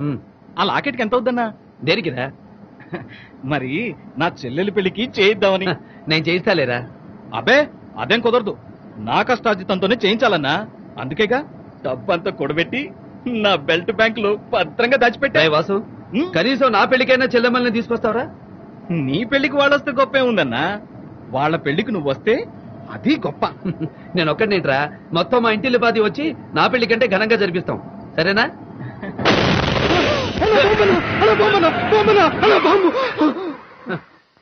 ఉమ్, ఆ లాకెట్కి ఎంత అవుద్దన్నా? దేనికిరా? మరి నా చెల్లెలి పెళ్ళికి చేయిద్దామని. నేను చేయిస్తాలేరా? అబే అదేం కుదరదు. నా కష్టార్జితంతోనే చేయించాలన్నా. అందుకేగా డబ్బంతా కూడబెట్టి నా బెల్ట్ బ్యాంక్లో భద్రంగా దాచిపెట్టా. రేయ్ వాసు కనీసం నా పెళ్ళికైనా చెల్లెమ్మల్ని తీసుకొస్తావరా? నీ పెళ్ళికి వాళ్ళొస్తే గొప్పే ఉందన్నా. వాళ్ళ పెళ్ళికి నువ్వు వస్తే అది గొప్ప. నేను ఒక్కడినేంట్రా మొత్తం మా ఇంటిల్లి పాది వచ్చి నా పెళ్ళి కంటే ఘనంగా జరిపిస్తాం. సరేనా?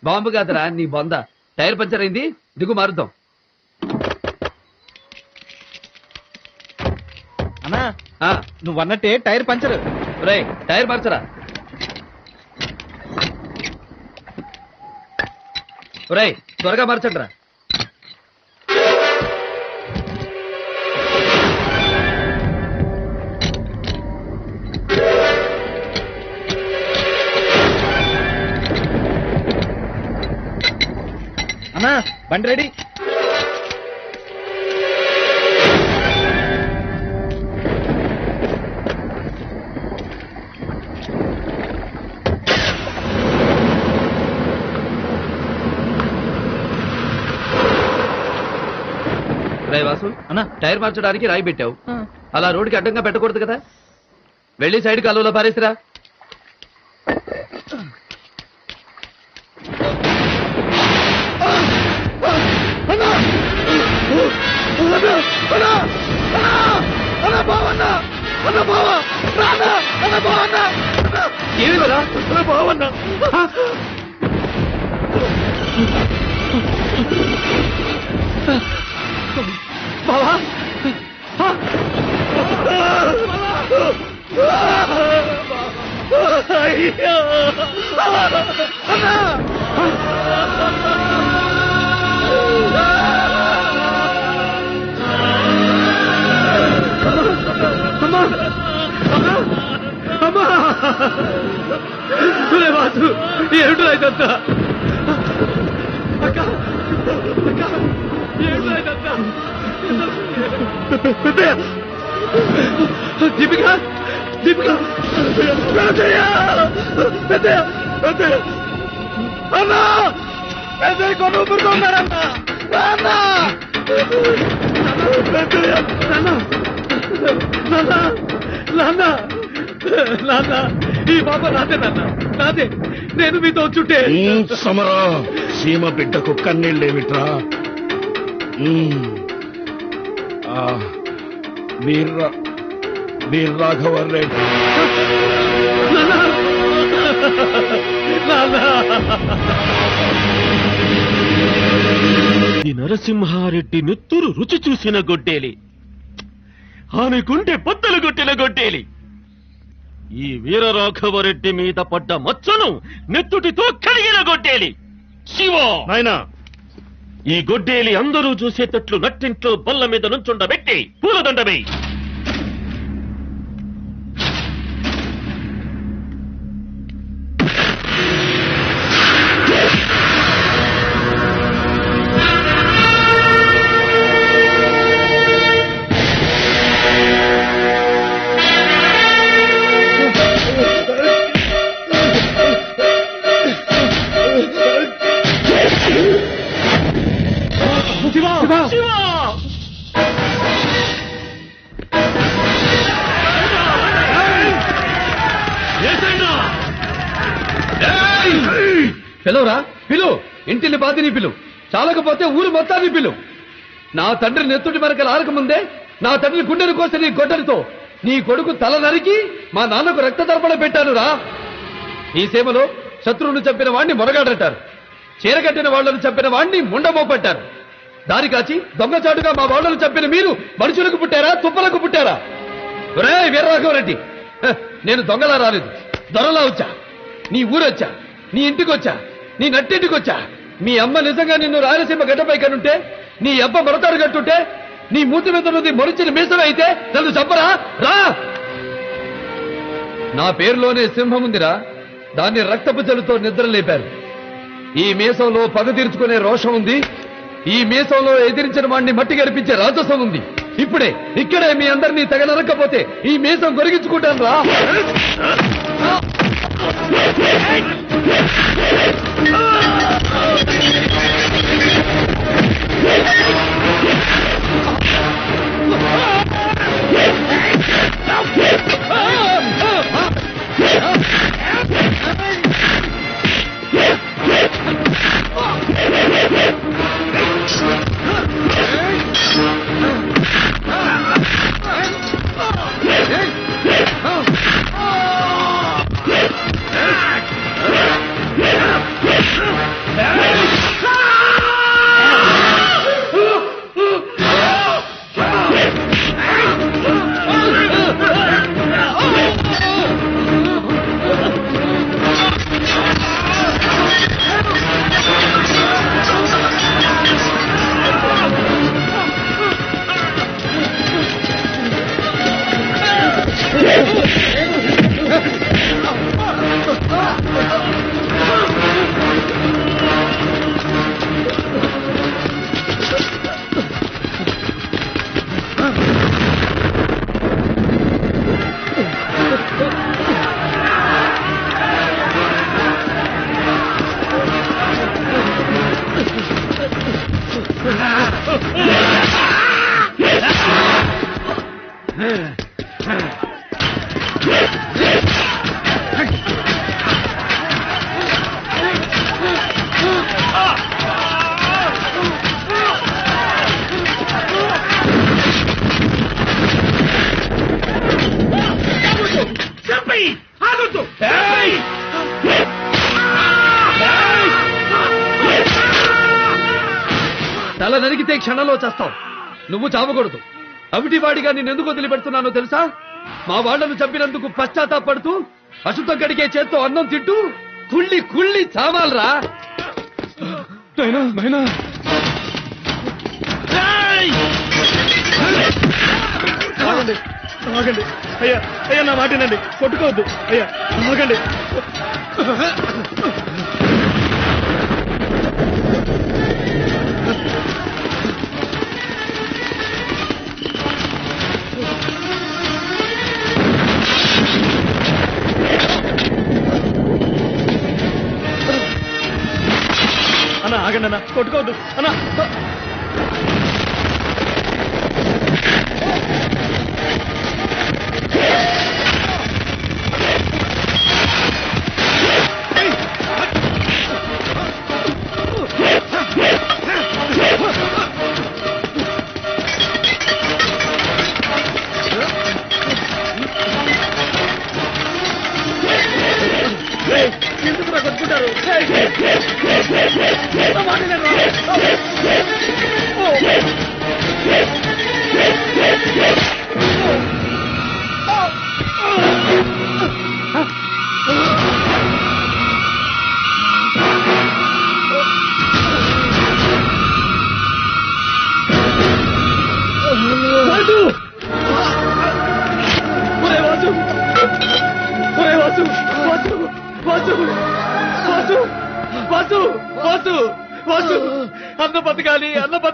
బాంబు కాదురా నీ బొంద. టైర్ పంచర్ అయింది దిగు మారుద్దాం. అన్నా నువ్వు అన్నట్టే టైర్ పంచర్. రేయ్ టైర్ మార్చరా రేయ్ త్వరగా మార్చండి రా అన్నా బండి రెడీ. రేయ్ వాసు అన్నా. టైర్ మార్చడానికి రాయి పెట్టావు. అలా రోడ్డుకి అడ్డంగా పెట్టకూడదు కదా. వెళ్ళి సైడ్ కాలువలో పారేసిరా. ఏమిరా బావా వాసు ఏమిటో ఇదంతా అక్క అక్క ఏమిటో ఇదంతా దీపిక దీపిక. పెద్దయ్య పెద్దయ్య పెద్దయ్య. అన్నా పెద్దయ్య కొను ఊరుకున్నారన్న నాన్న. పెద్దయ్య నాన్న. నాన్న నాన్న. నాన్న. ఈ బాబా నాదే నాన్న. నాదే. నేను మీతో ఉమ్, సమరా సీమ బిడ్డకు కన్నీళ్ళేమిట్రా? వీర్ర వీర్ రాఘవ రెడ్డి ఈ నరసింహారెడ్డి నెత్తురు రుచి చూసిన గొడ్డేలి. ఆమెకుంటే పొత్తలు కొట్టిన గొడ్డేలి. ఈ వీరరాఘవరెడ్డి మీద పడ్డ మచ్చను నెత్తుటితో కడిగిన గొడ్డేలి. శివ! నాయనా! ఈ గొడ్డేలి అందరూ చూసేటట్లు నట్టింట్లో బల్ల మీద నుంచుండబెట్టి పూలదండమే చాలకపోతే ఊరు మొత్తాన్ని పిలు. నా తండ్రి నెత్తుడి మరకలు ఆరకముందే నా తండ్రి గుండెను కోసి నీ గొడ్డలితో నీ కొడుకు తల నరికి మా నాన్నకు రక్త తర్పణ పెట్టాను రా. ఈ సేమలో శత్రువును చంపిన వాణ్ణి మొరగాడంటారు చీరగట్టిన వాళ్ళను చంపిన వాణ్ణి ముండమోపట్టారు దారి కాచి దొంగచాటుగా మా వాళ్ళను చంపిన మీరు మనుషులకు పుట్టారా తుప్పలకు పుట్టారా? రే వీరరాఘవరెడ్డి నేను దొంగలా రాలేదు. దొరలా వచ్చా. నీ ఊరొచ్చా. నీ ఇంటికొచ్చా. నీ నట్టింటికొచ్చా. మీ అమ్మ నిజంగా నిన్ను రాయలసీమ గడ్డపై కనుంటే నీ అబ్బ మొరతాడు కట్టుంటే నీ మూతి మీద నుండి మొరిచిన మీసమే అయితే నన్ను చంపరా? రా! నా పేరులోనే సింహం ఉందిరా. దాన్ని రక్తపు జలుతో నిద్ర లేపారు. ఈ మీసంలో పగ తీర్చుకునే రోషం ఉంది. ఈ మీసంలో ఎదిరించిన వాడిని మట్టి గడిపించే రాజసం ఉంది. ఇప్పుడే ఇక్కడే మీ అందరినీ తెగ ఈ మీసం గొరిగించుకుంటాను రా. Let's go. తల నరికితే క్షణంలో చేస్తావు నువ్వు చావకూడదు. అవిటివాడిగా నేను ఎందుకు వదిలిపెడుతున్నానో తెలుసా? మా వాళ్ళను చంపినందుకు పశ్చాత్తాపడుతూ అశుద్ధం కడిగే చేత్తో అన్నం తింటూ కుళ్ళి కుళ్ళి చావాలరా. ఆగండి ఆగండి. అయ్యా అయ్యా నా మాటనండి. కొట్టుకోవద్దు. అయ్యా ఆగండి. కొట్టుకోవద్దు. అన్న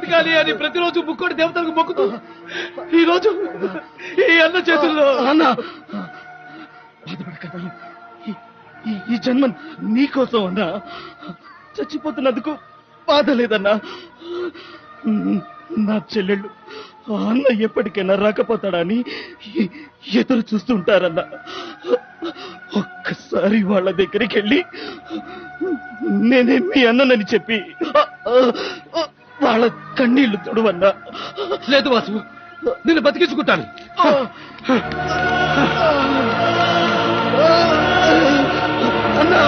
బతకాలి అని ప్రతిరోజు ముక్కోటి దేవతలకు మొక్కుతూ ఈ రోజు ఈ అన్న చేతుల్లో అన్న! ఈ జన్మ నీకోసం అన్నా. చచ్చిపోతున్నందుకు బాధ లేదన్నా. నా చెల్లెళ్ళు అన్న ఎప్పటికైనా రాకపోతాడా అని ఎదురు చూస్తుంటారన్న. ఒక్కసారి వాళ్ళ దగ్గరికి వెళ్ళి నేనే మీ అన్ననని చెప్పి వాళ్ళ కన్నీళ్ళు తుడవన్నా. లేదు వాసు నిన్ను బతికించుకుంటాను. అన్నా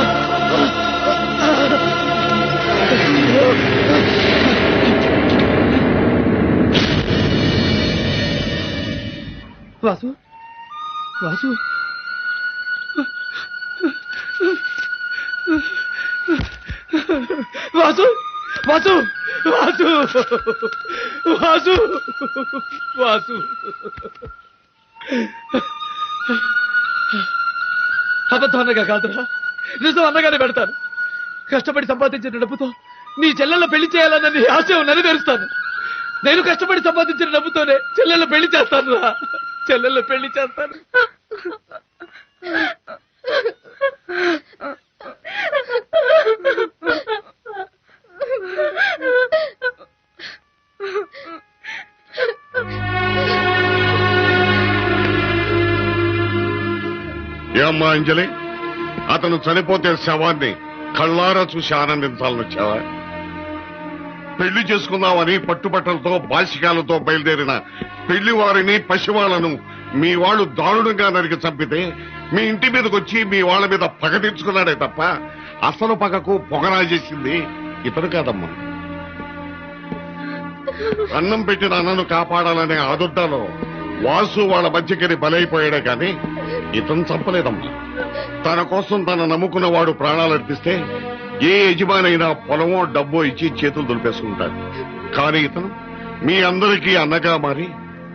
వాసు వాసు. వాసు వాసు. వాసు! వాసు! వాసు! అబద్ధం అన్నగా కాదురా. నిజం అన్నగానే పెడతాను. కష్టపడి సంపాదించిన డబ్బుతో నీ చెల్లెళ్ళ పెళ్ళి చేయాలన్నది ఆశ ఆశయం నెరవేరుస్తాను. నేను కష్టపడి సంపాదించిన డబ్బుతోనే చెల్లెళ్ళ పెళ్ళి చేస్తాను రా చెల్లెళ్ళ పెళ్ళి చేస్తాను. ఏమ్మా అంజలి అతను చనిపోతే శవాన్ని కళ్ళారా చూసి ఆనందించాలని వచ్చావా? పెళ్ళి చేసుకుందామని పట్టుబట్టలతో బాసికాలతో బయలుదేరిన పెళ్ళి వారిని పసివాళ్ళను మీ వాళ్ళు దారుణంగా నరికి చంపితే మీ ఇంటి మీదకి వచ్చి మీ వాళ్ళ మీద పగ తెచ్చుకున్నాడే తప్ప అసలు పగకు పొగరాజేసింది ఇతడు కాదమ్మా. అన్నం పెట్టిన అన్నను కాపాడాలనే ఆదుడ్డాలో వాసు వాళ్ళ మధ్యకరి బలైపోయాడే కాని ఇతను చంపలేదమ్మా. తన కోసం తన నమ్ముకున్న వాడు ప్రాణాలు అర్పిస్తే ఏ యజమానైనా పొలమో డబ్బో ఇచ్చి చేతులు దులిపేసుకుంటాడు. కానీ ఇతను మీ అందరికీ అన్నగా మారి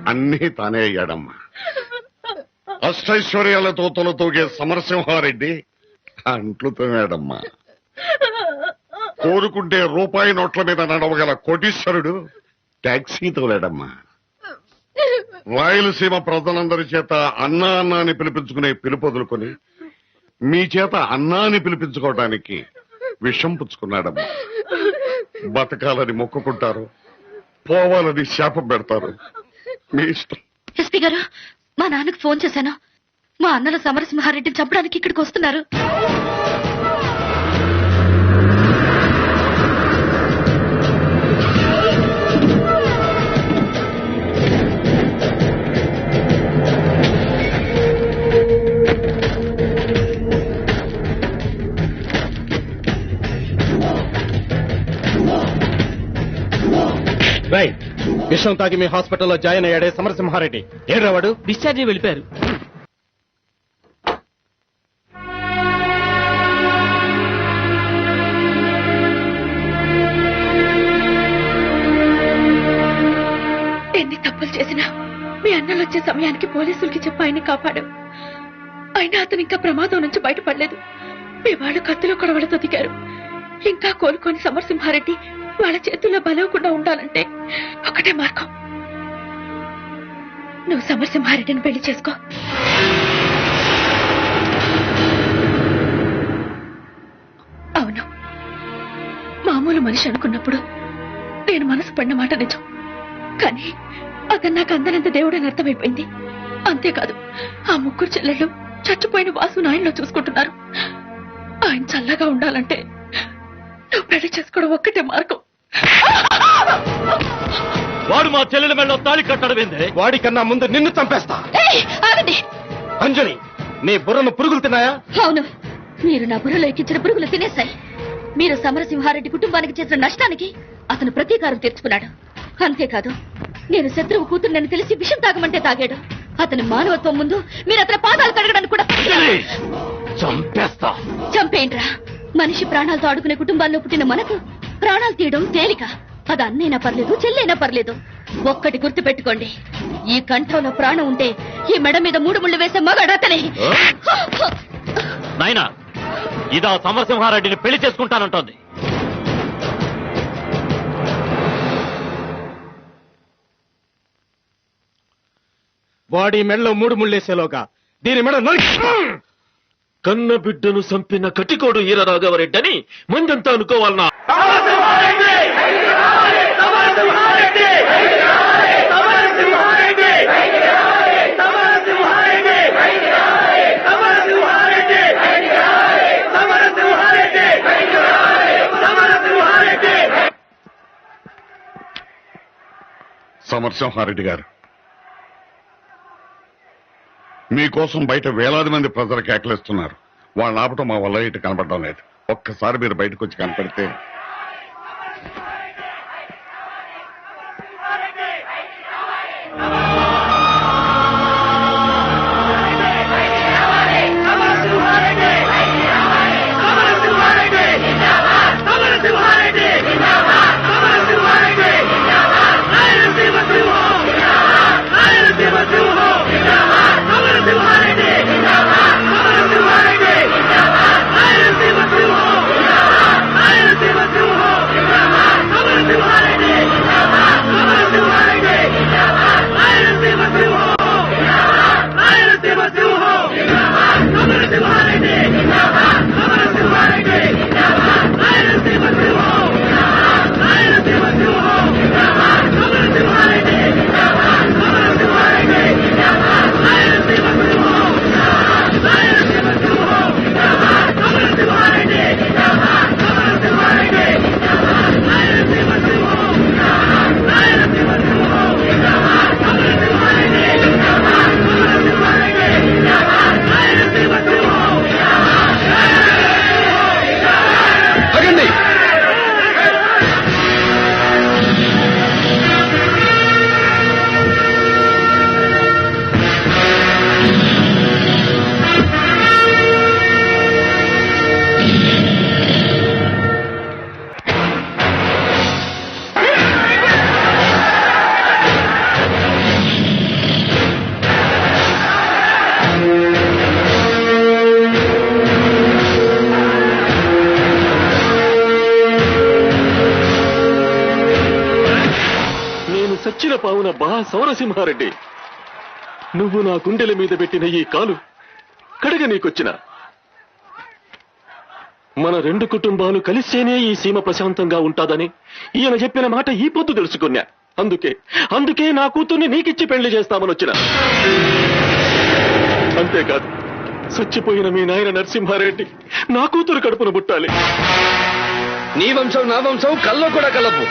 అన్నీ తానే అయ్యాడమ్మా. అష్టైశ్వర్యాలతో తొలతూగే సమరసింహారెడ్డి అంట్లు తోమాడమ్మా. కోరుకుంటే రూపాయి నోట్ల మీద నడవగల కోటీశ్వరుడు ట్యాక్సీ తోలాడమ్మా. రాయలసీమ ప్రజలందరి చేత అన్నా అన్నా అని పిలిపించుకునే పిలుపు వదులుకొని మీ చేత అన్నా అని విషం పుచ్చుకున్నాడమ్మా. బతకాలని మొక్కుకుంటారు పోవాలని శాపం పెడతారు. మీ ఇష్టం. ఎస్పీ గారు మా నాన్నకు ఫోన్ చేశాను. మా అన్నల సమరసింహారెడ్డిని చంపడానికి ఇక్కడికి వస్తున్నారు. రైట్ విషం తాగి మీ హాస్పిటల్లో జాయిన్ అయ్యాడే సమరసింహారెడ్డి. ఏడ్రావాడు డిశ్చార్జ్ వెళ్ళిపోయారు. ఎన్ని తప్పులు చేసినా మీ అన్నలు వచ్చే సమయానికి పోలీసులకి చెప్పి ఆయన్ని కాపాడు. అయినా అతను ఇంకా ప్రమాదం నుంచి బయటపడలేదు. మీ వాళ్ళు కత్తిలో కొడవలతో దిగారు. ఇంకా కోలుకొని సమరసింహారెడ్డి వాళ్ళ చేతుల్లో బలవకుండా ఉండాలంటే ఒకటే మార్గం. నువ్వు సమరసింహారెడ్డిని పెళ్ళి చేసుకో. అవును. మామూలు మనిషి అనుకున్నప్పుడు నేను మనసు పడిన మాట నిజం. కానీ అతను నాకు అందనంత దేవుడని అర్థమైపోయింది. అంతేకాదు ఆ ముగ్గురు చెల్లెళ్ళు చచ్చిపోయిన వాసు నాయనలో చూసుకుంటున్నారు. ఆయన చల్లగా ఉండాలంటే నువ్వు పెళ్ళి చేసుకోవడం ఒక్కటే మార్గం. వాడు మా చెల్లెల మెళ్ళలో తాళి కట్టడమేందే వాడికన్నా ముందు నిన్ను చంపేస్తా. ఏయ్, ఆగండి. అంజలి నీ బుర్రను పురుగులు తిన్నాయా? అవును. మీరు నా బుర్రలో ఎక్కించిన పురుగులు తినేశాయి. మీరు సమరసింహారెడ్డి కుటుంబానికి చేసిన నష్టానికి అతను ప్రతీకారం తీర్చుకున్నాడు. అంతేకాదు నేను శత్రువు కూతురునని తెలిసి విషం తాగమంటే తాగాడు. అతని మానవత్వం ముందు మీరు అతని పాదాలు కడగడానికి కూడా చంపేస్తా. చంపేండ్రా మనిషి ప్రాణాలతో ఆడుకునే కుటుంబాల్లో పుట్టిన మనకు ప్రాణాలు తీయడం తేలిక. అది అన్నైనా పర్లేదు చెల్లైనా పర్లేదు. ఒక్కటి గుర్తు పెట్టుకోండి ఈ కంఠంలో ప్రాణం ఉంటే ఈ మెడ మీద మూడు ముళ్ళు వేసే మగాడు అతనే నాయనా ఇదా సమరసింహారెడ్డిని పెళ్ళి చేసుకుంటానంటోంది. వాడి మెడలో మూడు ముళ్ళేసేలోగా దీని మెడ నరికి కన్న బిడ్డను సంపిన కటికోడు ఈర రాఘవరెడ్డి అని ముందంతా అనుకోవాలనా సమర్సింహారెడ్డి గారు. మీకోసం బయట వేలాది మంది ప్రజలు కేకలేస్తున్నారు. వాళ్ళని ఆపటం మా వల్ల ఇటు కనపడడం లేదు. ఒక్కసారి మీరు బయటకు వచ్చి కనపడితే సచ్చిన పావున బా సౌరసింహారెడ్డి నువ్వు నా గుండెల మీద పెట్టిన ఈ కాలు కడగ నీకొచ్చిన. మన రెండు కుటుంబాలు కలిస్తేనే ఈ సీమ ప్రశాంతంగా ఉంటాదని ఈయన చెప్పిన మాట ఈ పొద్దు తెలుసుకున్నా. అందుకే అందుకే నా కూతుర్ని నీకిచ్చి పెళ్ళి చేస్తామని వచ్చిన అంతేకాదు చచ్చిపోయిన మీ నాయన నరసింహారెడ్డి నా కూతురు కడుపున పుట్టాలి. నీ వంశం నా వంశం కల్లో కూడా కలపు.